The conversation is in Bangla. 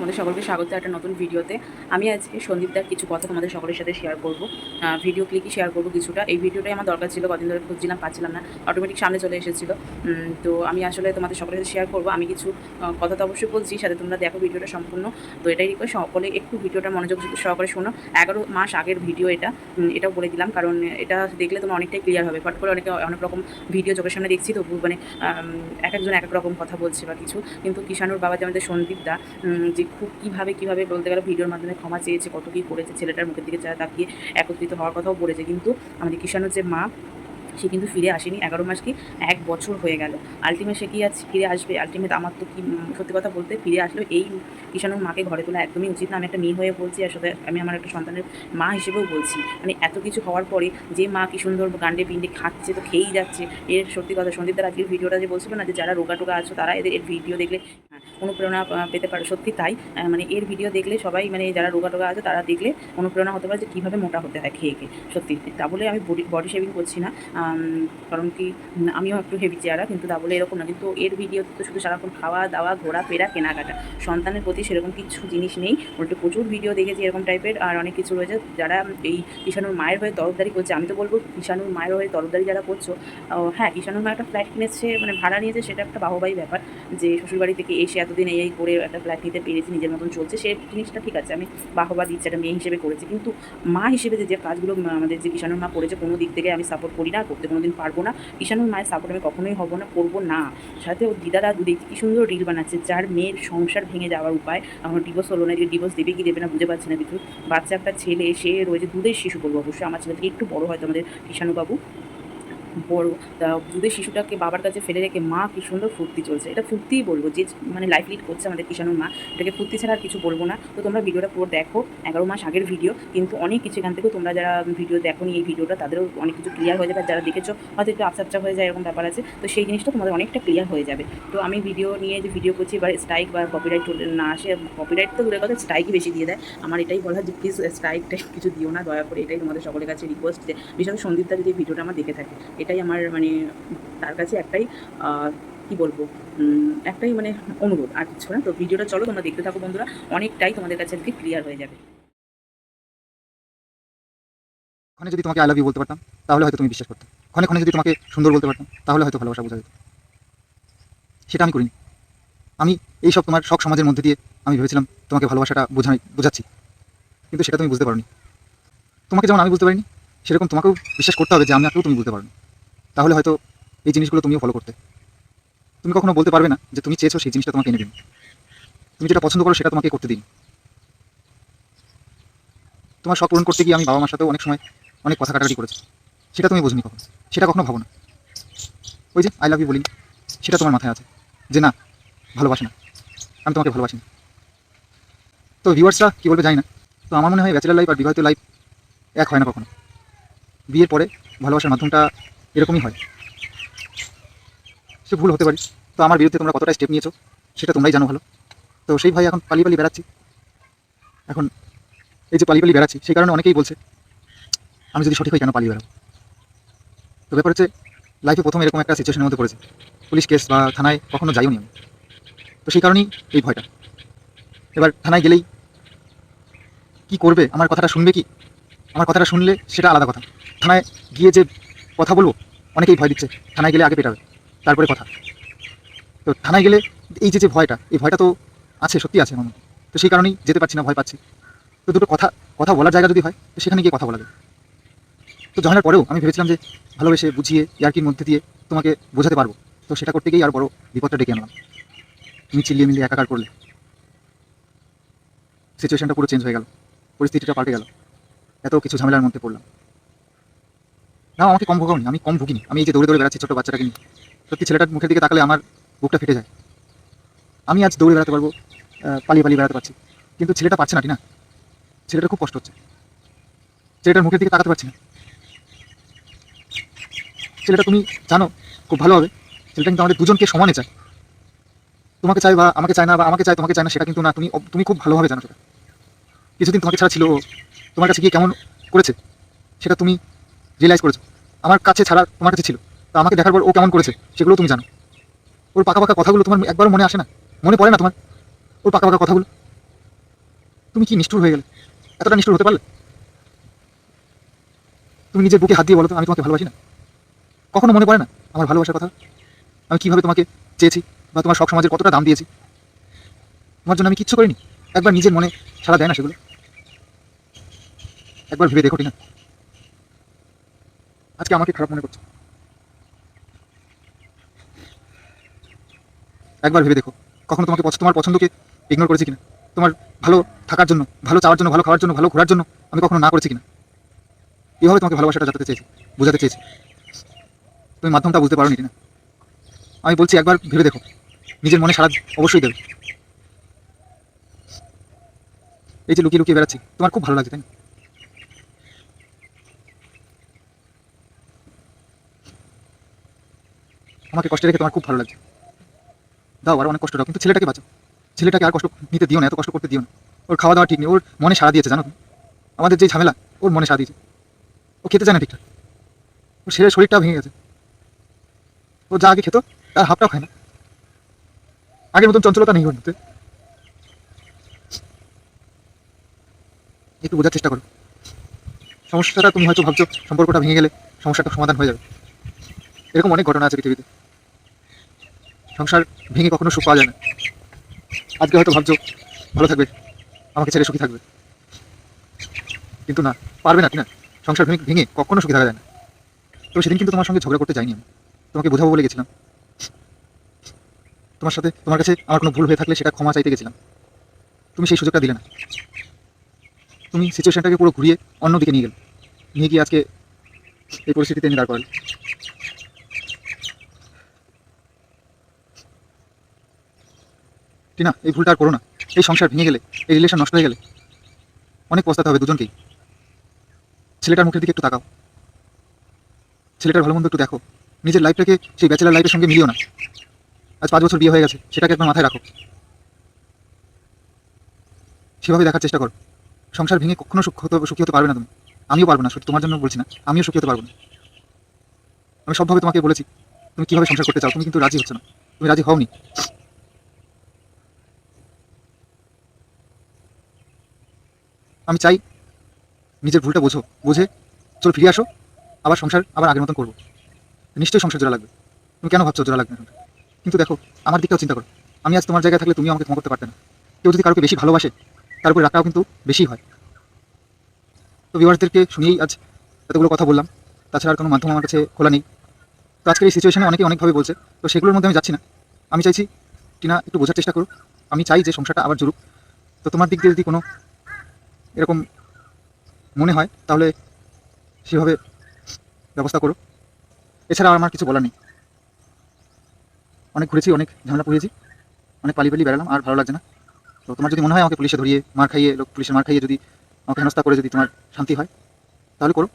তোমাদের সকলকে স্বাগত একটা নতুন ভিডিওতে। আমি আজকে সন্দীপদার কিছু কথা তোমাদের সকলের সাথে শেয়ার করব। ভিডিও ক্লিকই শেয়ার করব কিছুটা। এই ভিডিওটাই আমার দরকার ছিল, কদিন ধরে খুঁজছিলাম, পাচ্ছিলাম না। অটোমেটিক সামনে চলে এসেছিল। তো আমি আসলে তোমাদের সকলের সাথে শেয়ার করব। আমি কিছু কথা তো অবশ্যই বলছি, সাথে তোমরা দেখো ভিডিওটা সম্পূর্ণ। তো এটাই রিকোয়েস্ট সকলে একটু ভিডিওটা মনোযোগ সহকারে শোনো। এগারো মাস আগের ভিডিও এটা। এটাও বলে দিলাম, কারণ এটা দেখলে তোমার অনেকটাই ক্লিয়ার হবে। ফট করে অনেকে অনেক রকম ভিডিও চোখের সামনে দেখছি তো মানে এক একজন এক এক রকম কথা বলছে বা কিছু। কিন্তু কিষানুর বাবা যে আমাদের সন্দীপ দা যে খুব কীভাবে কীভাবে বলতে গেলে ভিডিওর মাধ্যমে ক্ষমা চেয়েছে, কত কী করেছে, ছেলেটার মুখের দিকে যা তাকিয়ে একত্রিত হওয়ার কথাও বলেছে। কিন্তু আমাদের কিষানুর যে মা, সে কিন্তু ফিরে আসেনি। এগারো মাস কি? এক বছর হয়ে গেল। আলটিমেট সে কি আজ ফিরে আসবে? আলটিমেট আমার তো কি সত্যি কথা বলতে ফিরে আসলেও এই কিষানুর মাকে ঘরে তোলা একদমই উচিত না। আমি একটা মেয়ে হয়ে বলছি আর সাথে আমি আমার একটা সন্তানের মা হিসেবেও বলছি। মানে এত কিছু হওয়ার পরে যে মা কি সুন্দর গান্ডে পিন্ডে খাচ্ছে, তো খেয়েই যাচ্ছে। এর সত্যি কথা সন্দীপদার আজকের ভিডিওটা যে বলছিল না, যে যারা রোগা টোগা আছো, তারা এদের ভিডিও দেখলে অনুপ্রেরণা পেতে পারে। সত্যি তাই। মানে এর ভিডিও দেখলে সবাই মানে যারা রোগা টোগা আছে, তারা দেখলে অনুপ্রেরণা হতে পারে যে কীভাবে মোটা হতে হয় খেয়ে খেয়ে সত্যি, তা বলে আমি বডি বডি শেভিং করছি না। কারণ কি আমিও একটু হেভি চেয়ারা কিন্তু তা বলে এরকম না। কিন্তু এর ভিডিও তো শুধু সারাক্ষণ খাওয়া দাওয়া, ঘোরা, ফেরা, কেনাকাটা। সন্তানের প্রতি সেরকম কিছু জিনিস নেই। উল্টো প্রচুর ভিডিও দেখেছি এরকম টাইপের আর অনেক কিছু রয়েছে। যারা এই কিষানুর মায়ের হয়ে তরফদারি করছে, আমি তো বলব কিষানুর মায়ের হয়ে তরফদারি যারা করছ হ্যাঁ কিষানুর মা একটা ফ্ল্যাট কিনেছে মানে ভাড়া নিয়েছে, সেটা একটা বাহবাই ব্যাপার। যে শ্বশুরবাড়ি থেকে এসে এতদিন এই এই করে একটা ফ্ল্যাট নিতে পেরেছি, নিজের মতন চলছে, সে জিনিসটা ঠিক আছে, আমি বাহবা দিচ্ছি, একটা মেয়ে হিসেবে করেছি, কিন্তু মা হিসেবে যে যে কাজগুলো আমাদের যে কিষানুর মা করেছে, কোনো দিক থেকে আমি সাপোর্ট করি না করতে কোনো দিন পারব না। কিষানুর মায়ের সাপোর্ট আমি কখনোই হব না, করব না। সাথে ও দিদারা দেখছি কি সুন্দর রিল বানাচ্ছে, যার মেয়ের সংসার ভেঙে যাওয়ার উপায়, আমার ডিভোর্স হলো না, যে ডিভোর্স দেবে কি দেবে না বুঝতে পারছি না কিছু বাচ্চা একটা ছেলে, সে রয়েছে দুধের শিশু বলব অবশ্যই, আমার ছেলে থেকে একটু বড় হয়তো আমাদের কিষানুবাবু বড় দুধের শিশুটাকে বাবার কাছে ফেলে রেখে মা কি সুন্দর ফুর্তি চলছে। এটা ফুর্তিই বলব, যে মানে লাইফ লিড করছে আমাদের কিষানুর মা, এটাকে ফুর্তি ছাড়া আর কিছু বলব না। তো তোমরা ভিডিওটা পুরো দেখো, এগারো মাস আগের ভিডিও কিন্তু অনেক কিছু এখান থেকেও তোমরা যারা ভিডিও দেখো এই ভিডিওটা তাদেরও অনেক কিছু ক্লিয়ার হয়ে যাবে। যারা দেখেছ, হয়তো একটু আপসা হয়ে যায়, এরকম ব্যাপার আছে। তো সেই জিনিসটা তোমাদের অনেকটা ক্লিয়ার হয়ে যাবে। তো আমি ভিডিও নিয়ে যে ভিডিও করছি, এবার স্ট্রাইক বা কপিরাইট না আসে কপিরাইট তো দূরের কথা স্ট্রাইকই বেশি দিয়ে দেয়। আমার এটাই বলা যে প্লিজ স্ট্রাইকটা কিছু দিও না, দয়া করে এটাই তোমাদের সকলের কাছে রিকোয়েস্ট যে করে সন্দীপদা যদি ভিডিওটা আমার দেখে থাকে। এটাই আমার মানে তার কাছে একটাই কি বলব একটাই মানে অনুরোধ আর কিছু না। তো ভিডিওটা চলো, তোমরা দেখতে থাকো বন্ধুরা, অনেকটাই তোমাদের কাছে আজকে ক্লিয়ার হয়ে যাবে। ওখানে যদি তোমাকে আই লাভ ইউ বলতে পারতাম, তাহলে হয়তো তুমি বিশ্বাস করতে। ক্ষণে ক্ষণে যদি তোমাকে সুন্দর বলতে পারতাম, তাহলে হয়তো ভালোবাসা বোঝা যেত। সেটা আমি করিনি। আমি এই সব তোমার শখ সমাজের মধ্যে দিয়ে আমি ভেবেছিলাম তোমাকে ভালোবাসাটা বোঝাই, বোঝাচ্ছি। কিন্তু সেটা তুমি বুঝতে পারোনি। তোমাকে যেমন আমি বুঝতে পারিনি, সেরকম তোমাকেও বিশ্বাস করতে হবে যে আমি আকেও তুমি বুঝতে পারো তাহলে হয়তো এই জিনিসগুলো তুমিও ফলো করতে। তুমি কখনো বলতে পারবে না যে তুমি চেয়েছো সেই জিনিসটা তোমাকে এনে দিন। তুমি যেটা পছন্দ করো সেটা তোমাকে করতে দিন। তোমার শখ পূরণ করতে গিয়ে আমি বাবা মার সাথেও অনেক সময় অনেক কথা কাটাকাটি করেছি। সেটা তুমি বুঝনি কখনো। সেটা কখনো ভাবো না। ওই যে আই লাভ ইউ বলি, সেটা তোমার মাথায় আছে। যে না, ভালোবাসে না। আমি তোমাকে ভালোবাসি না। তো ভিউয়ার্সরা কী বলবে জানি না। তো আমার মনে হয় ব্যাচেলার লাইফ আর বিবাহিত লাইফ এক হয় না কখনো। বিয়ের পরে ভালোবাসার মাধ্যমটা এরকমই হয়। সে ভুল হতে পারি। তো আমার বিরুদ্ধে তোমরা কতটা স্টেপ নিয়েছো, সেটা তোমরাই জানো ভালো। তো সেই ভাই এখন পালিয়ে পালিয়ে বেড়াচ্ছি। এখন এই যে পালিয়ে পালিয়ে বেড়াচ্ছি, সেই কারণে অনেকেই বলছে, আমি যদি সঠিক হই কেন পালিয়ে বেড়াবো? তো ব্যাপার হচ্ছে লাইফে প্রথম এরকম একটা সিচুয়েশনের মধ্যে পড়েছে। পুলিশ কেস বা থানায় কখনো যাইও নি আমি। তো সেই কারণেই এই ভয়টা। এবার থানায় গেলেই কি করবে? আমার কথাটা শুনবে কি? আমার কথাটা শুনলে সেটা আলাদা কথা। থানায় গিয়ে যে কথা বলব? অনেকেই ভয় দিচ্ছে। থানায় গেলে আগে পেটাবে। তারপরে কথা। তো থানায় গেলে এই যে যে ভয়টা, এই ভয়টা তো আছে, সত্যি আছে আমার তো সেই কারণেই যেতে পারছি না, ভয় পাচ্ছি। তো দুটো কথা কথা বলার জায়গা যদি হয়, তো সেখানে গিয়ে কথা বলা যায়। তো ঝামেলার পরেও আমি ভেবেছিলাম যে ভালোবেসে বুঝিয়ে, ইয়ার্কির মধ্যে দিয়ে তোমাকে বোঝাতে পারব। তো সেটা করতে গিয়েই আর বড় বিপদটা ডেকে আনলাম। তুমি চিল্লিয়ে মিলিয়ে একাকার করলে। সিচুয়েশনটা পুরো চেঞ্জ হয়ে গেল। পরিস্থিতিটা পাল্টে গেল। এত কিছু ঝামেলার মধ্যে পড়লাম। না, আমাকে কম ভোগাওনি আমি কম ভুগিনি। আমি এই যে দৌড়ে দৌড়ে বেড়াচ্ছি ছোটো বাচ্চাটাকে নিয়ে। সত্যি ছেলেটার মুখের দিকে তাকালে আমার বুকটা ফেটে যায়। আমি আজ দৌড়ে বেড়াতে পারব পালিয়ে পালিয়ে বেড়াতে পারছি। কিন্তু ছেলেটা পারছে না ঠিক না ছেলেটা খুব কষ্ট হচ্ছে। ছেলেটার মুখের দিকে তাকাতে পারছি না। ছেলেটা, তুমি জানো, খুব ভালো হবে। ছেলেটা কিন্তু আমাদের দুজনকে সমানে চায়। তোমাকে চাই বা আমাকে চায় না বা আমাকে চায়, তোমাকে চায় না, সেটা কিন্তু না। তুমি তুমি খুব ভালোভাবে জানো সেটা। কিছুদিন তোমাকে ছাড়া ছিল তোমার কাছে গিয়ে কেমন করেছে, সেটা তুমি রিয়েলাইজ করেছ। আমার কাছে ছাড়া তোমার কাছে ছিল। তা আমাকে দেখার পর ও কেমন করেছে, সেগুলো তুমি জানো। ওর পাকা পাকা কথাগুলো তোমার একবারও মনে আসে না। মনে পড়ে না তোমার? ওর পাকা পাকা কথাগুলো? তুমি কি নিষ্ঠুর হয়ে গেলে? এতটা নিষ্ঠুর হতে পারলে? তুমি নিজের বুকে হাত দিয়ে বলো তো, আমি তোমাকে ভালোবাসি না? কখনো মনে পড়ে না আমার ভালোবাসার কথা? আমি কীভাবে তোমাকে চেয়েছি বা তোমার সব সমাজের কতটা দাম দিয়েছি? তোমার জন্য আমি কিচ্ছু করিনি। একবার নিজের মনে সাড়া দেয় না সেগুলো। একবার ভেবে দেখো না আজকে আমাকে খারাপ মনে করছে। একবার ভেবে দেখো, কখনো তোমাকে তোমার পছন্দকে ইগনোর করেছি কিনা? তোমার ভালো থাকার জন্য, ভালো চাওয়ার জন্য, ভালো খাওয়ার জন্য, ভালো ঘোরার জন্য আমি কখনো না করেছি কিনা? এভাবে তোমাকে ভালোবাসাটা জানাতে চেয়েছি, বোঝাতে চেয়েছি। তুমি মাধ্যমটা বুঝতে পারো না আমি বলছি, একবার ভেবে দেখো। নিজের মনে সারা অবশ্যই দেবে। এই যে লুকিয়ে লুকিয়ে বেড়াচ্ছি, তোমার খুব ভালো লাগছে, তাই না? আমাকে কষ্টে রেখে তোমার খুব ভালো লাগছে। দাও আর অনেক কষ্ট দাও, কিন্তু ছেলেটাকে বাঁচো ছেলেটাকে আর কষ্ট নিতে দিও না, এত কষ্ট করতে দিও না। ওর খাওয়া দাওয়া ঠিক নেই, ওর মনে সাড়া দিয়েছে, জানো আমাদের যে ঝামেলা, ওর মনে সাড়া দিয়েছে। ও খেতে চায় না ঠিকঠাক। ওর ছেলের শরীরটা ভেঙে গেছে। ও যা আগে খেত, তার হাফটাও খায় না। আগের মতন চঞ্চলতা নেই ওর মধ্যে। একটু বোঝার চেষ্টা করো। সমস্যাটা তুমি হয়তো ভাবছ, সম্পর্কটা ভেঙে গেলে সমস্যাটা সমাধান হয়ে যাবে। এরকম অনেক ঘটনা আছে পৃথিবীতে। সংসার ভেঙে কখনো সুখ পাওয়া যায় না। আজকে হয়তো ভাবছ, ভালো থাকবে, আমাকে ছেড়ে সুখী থাকবে। কিন্তু না, পারবে না কি না? সংসার ভেঙে ভেঙে কখনো সুখী থাকা যায় না। তো সেদিন কিন্তু তোমার সঙ্গে ঝগড়া করতে যাইনি আমি। তোমাকে বোঝাবো বলে গেছিলাম। তোমার সাথে তোমার কাছে আমার কোনো ভুল হয়ে থাকলে সেটা ক্ষমা চাইতে গেছিলাম। তুমি সেই সুযোগটা দিলে না। তুমি সিচুয়েশনটাকে পুরো ঘুরিয়ে অন্যদিকে নিয়ে গেলে। নিয়ে গিয়ে আজকে এই পরিস্থিতিতে এনে দাঁড় করালে। টিনা এই ভুলটা আর করো না। এই সংসার ভেঙে গেলে, এই রিলেশন নষ্ট হয়ে গেলে, অনেক পস্তাতে হবে দুজনকেই। ছেলেটার মুখের দিকে একটু তাকাও। ছেলেটার ভালো মন্দ একটু দেখো। নিজের লাইফটাকে সেই ব্যাচেলার লাইফের সঙ্গে মিলিও না। আজ পাঁচ বছর বিয়ে হয়ে গেছে, সেটাকে একদম মাথায় রাখো। সেভাবে দেখার চেষ্টা করো। সংসার ভেঙে কখনো সুখ হতে সুখী হতে পারবে না তুমি। আমিও পারব না শুধু তোমার জন্য বলছি না, আমিও সুখী হতে পারব না। আমি সবভাবে তোমাকে বলেছি, তুমি কীভাবে সংসার করতে চাও, তুমি কিন্তু রাজি হচ্ছে না। তুমি রাজি হওনি। আমি চাই নিজের ভুলটা বোঝো, বুঝে চলো ফিরে আসো, আবার সংসার আবার আগের মতন করব। নিশ্চয়ই সংসার জোড়া লাগবে। তুমি কেন ভাবছ জোড়া লাগবে না? কিন্তু দেখো, আমার দিকটাও চিন্তা করো। আমি আজ তোমার জায়গায় থাকলে তুমি আমাকে ক্ষমা করতে পারতে না। কেউ যদি কারোকে বেশি ভালোবাসে, তার উপরে রাগটাও কিন্তু বেশি হয়। তো ভিউয়ার্সদেরকে শুনিয়েই আজ এতগুলো কথা বললাম। তাছাড়া আর কোনো মাধ্যম আমার কাছে খোলা নেই। তো আজকের এই সিচুয়েশনে অনেকে অনেকভাবে বলছে, তো সেগুলোর মধ্যে আমি যাচ্ছি না। আমি চাইছি, টিনা, একটু বোঝার চেষ্টা করো। আমি চাই যে সংসারটা আবার জুড়ুক তো তোমার দিক দিয়ে যদি কোনো এরকম মনে হয়, তাহলে সেভাবে ব্যবস্থা করো। এছাড়া আমার কিছু বলার নেই। অনেক ঘুরেছি, অনেক ঝামেলা পুড়িয়েছি অনেক পালি পালি বেড়ালাম, আর ভালো লাগছে না। তো তোমার যদি মনে হয় আমাকে পুলিশে ধরিয়ে, মার খাইয়ে লোক পুলিশের মার খাইয়ে যদি আমাকে হেনস্থা করে যদি তোমার শান্তি হয়, তাহলে করো।